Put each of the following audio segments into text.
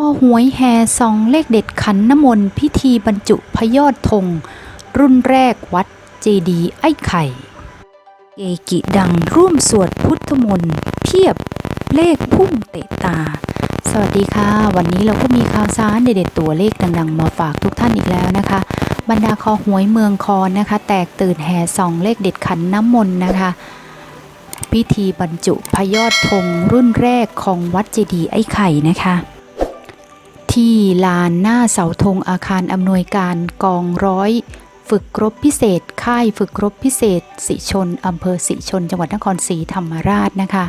พ่อหวยแห่ซองเลขเด็ดขันน้ำมนต์พิธีบรรจุพยอดธงรุ่นแรกวัดเจดีย์ไอ้ไข่เอกิดังร่วมสวดพุทธมนต์เพียบเลขพุ่งเตะตา สวัสดีค่ะ วันนี้เราก็มีข่าวสารเด็ดๆตัวเลขดังๆ มาฝากทุกท่านอีกแล้วนะคะ บรรดาคอหวยเมืองคอนนะคะ แตกตื่นแห่สองเลขเด็ดขันน้ำมนต์นะคะ พิธีบรรจุพยอดธงรุ่นแรกของวัดเจดีย์ไอ้ไข่นะคะ ที่ลานหน้าเสาธงอาคารอำนวยการกองร้อย ฝึกรบพิเศษ ค่ายฝึกรบพิเศษสิชนอำเภอสิชน จังหวัดนครศรีธรรมราชนะคะ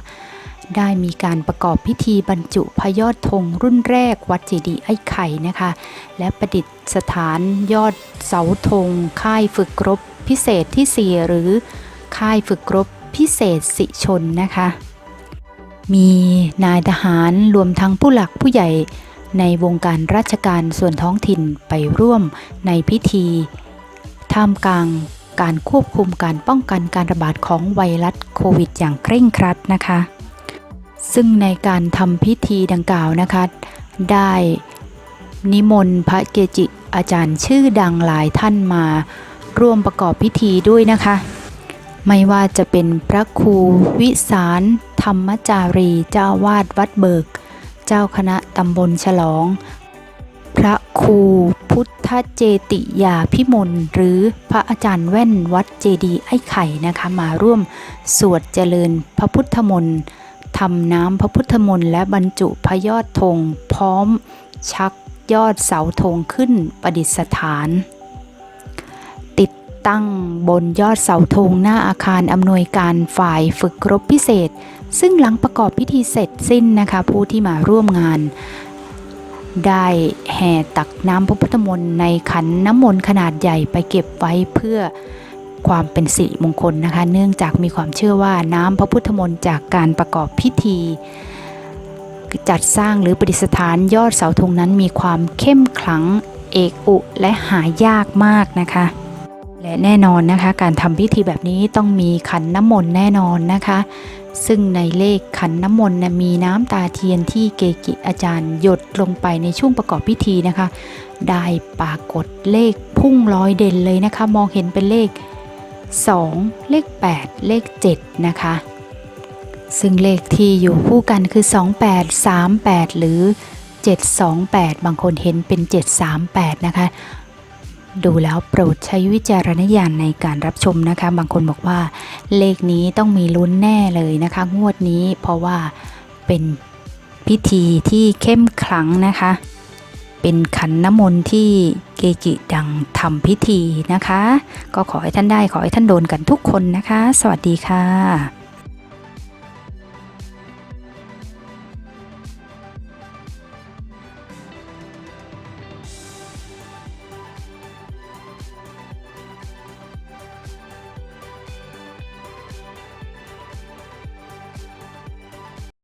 ได้มีการประกอบพิธีบรรจุพยอดธงรุ่นแรกวัดเจดีย์ไอ้ไข่นะคะ และประดิษฐานยอดเสาธง ค่ายฝึกรบพิเศษที่ 4 หรือค่ายฝึกรบพิเศษสิชนนะคะ มีนายทหารรวมทั้งผู้หลักผู้ใหญ่ ในวงการราชการส่วนท้องถิ่นไปร่วมในพิธีท่ามกลางการควบคุมการป้องกันการระบาดของไวรัสโควิด อย่างเคร่งครัดนะคะ ซึ่งในการทำพิธีดังกล่าวนะคะ ได้นิมนต์พระเกจิอาจารย์ชื่อดังหลายท่านมาร่วมประกอบพิธีด้วยนะคะ ไม่ว่าจะเป็นพระครูวิสาร ธรรมจารีเจ้าวาดวัดเบิก เจ้าคณะตำบลฉลอง พระครูพุทธเจติยาพิมลหรือพระอาจารย์แว่นวัดเจดีไอ้ไข่นะคะมาร่วมสวดเจริญพระพุทธมนต์ทำน้ำพระพุทธมนต์และบรรจุพระยอดธงพร้อมชักยอดเสาธงขึ้นประดิษฐาน ตั้งบนยอดเสาธงหน้าอาคารอำนวยการฝ่ายฝึกรบพิเศษ ซึ่งหลังประกอบพิธีเสร็จสิ้นนะคะผู้ที่มาร่วมงาน ได้แห่ตักน้ำพระพุทธมนต์ในขันน้ำมนต์ขนาดใหญ่ไปเก็บไว้เพื่อความเป็นสิริมงคลนะคะ เนื่องจากมีความเชื่อว่าน้ำพระพุทธมนต์จากการประกอบพิธี จัดสร้างหรือประดิษฐานยอดเสาธงนั้นมีความเข้มขลังเอกอุและหายากมากนะคะ และแน่นอนนะคะ การทำพิธีแบบนี้ต้องมีขันน้ำมนต์แน่นอนนะคะ ซึ่งในเลขขันน้ำมนต์มีน้ำตาเทียนที่เกกิอาจารย์หยดลงไปในช่วงประกอบพิธีนะคะ ได้ปรากฏเลขพุ่งร้อยเด่นเลยนะคะ มองเห็นเป็นเลข 2 เลข 8 เลข 7 นะคะ ซึ่งเลขที่อยู่คู่กันคือ 28 38 หรือ 728 บางคนเห็นเป็น 738 นะคะ ดูแล้วโปรดใช้วิจารณญาณในการรับชมนะคะ บางคนบอกว่า เลขนี้ต้องมีลุ้นแน่เลยนะคะ งวดนี้เพราะว่าเป็นพิธีที่เข้มขลังนะคะ เป็นขันน้ำมนต์ที่เกจิดังทำพิธีนะคะ ก็ขอให้ท่านได้ขอให้ท่านโดนกันทุกคนนะคะ สวัสดีค่ะ